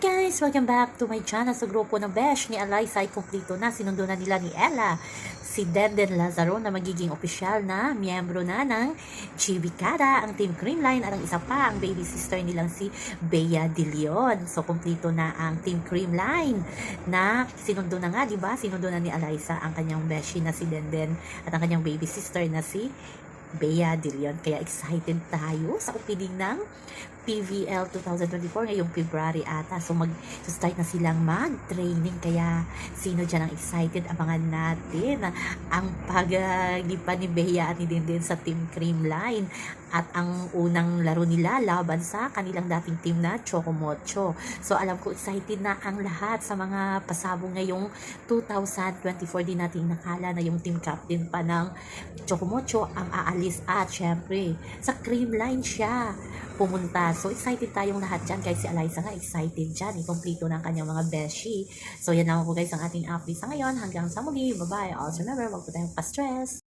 guys! Welcome back to my channel sa grupo ng Besh ni Eliza ay kumplito na sinundo na nila ni Ella si Denden Lazaro na magiging opisyal na miyembro na ng Chibicada, ang Team Creamline at ang isa pa ang baby sister nilang si Bea De Leon. So kumplito na ang Team Creamline na sinundo na nga, di ba? Sinundo na ni Eliza ang kanyang beshi na si Denden at ang kanyang baby sister na si Bea De Leon. Kaya excited tayo sa opening ng PVL 2024 ngayong February ata. So mag-start na silang mag-training. Kaya sino dyan ang excited? Abangan natin ang paglipa ni Bea at ni Dindin sa Team Creamline. At ang unang laro nila laban sa kanilang dating team na Chocomocho. So alam ko excited na ang lahat sa mga pasabong ngayong 2024 din nating nakala na yung team captain pa ng Chocomocho ang aalis at syempre sa Creamline siya pumunta. So, excited tayong lahat dyan. Kahit si Eliza nga, excited dyan. Ikompleto ng kanyang mga beshi. So, yan naman po guys ang ating update sa ngayon. Hanggang sa muli. Bye-bye. Also remember, wag po tayong pa-stress.